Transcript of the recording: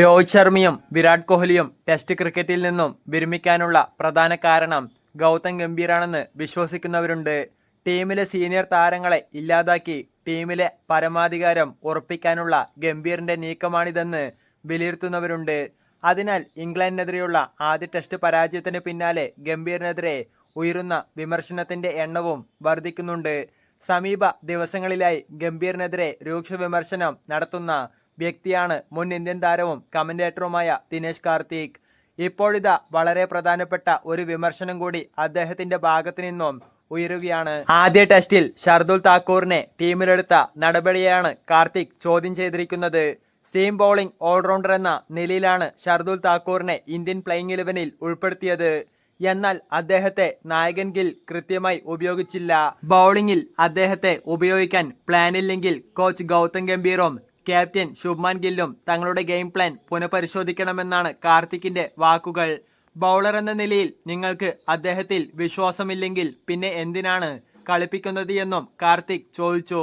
രോഹിത് ശർമ്മയും വിരാട് കോഹ്ലിയും ടെസ്റ്റ് ക്രിക്കറ്റിൽ നിന്നും വിരമിക്കാനുള്ള പ്രധാന കാരണം ഗൗതം ഗംഭീറാണെന്ന് വിശ്വസിക്കുന്നവരുണ്ട്. ടീമിലെ സീനിയർ താരങ്ങളെ ഇല്ലാതാക്കി ടീമിലെ പരമാധികാരം ഉറപ്പിക്കാനുള്ള ഗംഭീറിന്റെ നീക്കമാണിതെന്ന് വിലയിരുത്തുന്നവരുണ്ട്. അതിനാൽ ഇംഗ്ലണ്ടിനെതിരെയുള്ള ആദ്യ ടെസ്റ്റ് പരാജയത്തിന് പിന്നാലെ ഗംഭീറിനെതിരെ ഉയരുന്ന വിമർശനത്തിന്റെ എണ്ണവും വർദ്ധിക്കുന്നുണ്ട്. സമീപ ദിവസങ്ങളിലായി ഗംഭീറിനെതിരെ രൂക്ഷ വിമർശനം നടത്തുന്ന വ്യക്തിയാണ് മുൻ ഇന്ത്യൻ താരവും കമന്റേറ്ററുമായ ദിനേശ് കാർത്തിക്. ഇപ്പോഴിതാ വളരെ പ്രധാനപ്പെട്ട ഒരു വിമർശനം കൂടി അദ്ദേഹത്തിന്റെ ഭാഗത്തു നിന്നും ഉയരുകയാണ്. ആദ്യ ടെസ്റ്റിൽ ഷർദുൽ താക്കൂറിനെ ടീമിലെടുത്ത നടപടിയാണ് കാർത്തിക് ചോദ്യം ചെയ്തിരിക്കുന്നത്. സീം ബൗളിംഗ് ഓൾറൗണ്ടർ എന്ന നിലയിലാണ് ഷർദുൽ താക്കൂറിനെ ഇന്ത്യൻ പ്ലേയിങ് ഇലവനിൽ ഉൾപ്പെടുത്തിയത്. എന്നാൽ അദ്ദേഹത്തെ നായകൻ ഗിൽ കൃത്യമായി ഉപയോഗിച്ചില്ല. ബൗളിംഗിൽ അദ്ദേഹത്തെ ഉപയോഗിക്കാൻ പ്ലാനില്ലെങ്കിൽ കോച്ച് ഗൗതം ഗംഭീറും ക്യാപ്റ്റൻ ശുഭ്മാൻ ഗില്ലും തങ്ങളുടെ ഗെയിം പ്ലാൻ പുനഃപരിശോധിക്കണമെന്നാണ് കാർത്തിക്കിന്റെ വാക്കുകൾ. ബൗളർ എന്ന നിലയിൽ നിങ്ങൾക്ക് അദ്ദേഹത്തിൽ വിശ്വാസമില്ലെങ്കിൽ പിന്നെ എന്തിനാണ് കളിപ്പിക്കുന്നത് എന്നും കാർത്തിക് ചോദിച്ചു.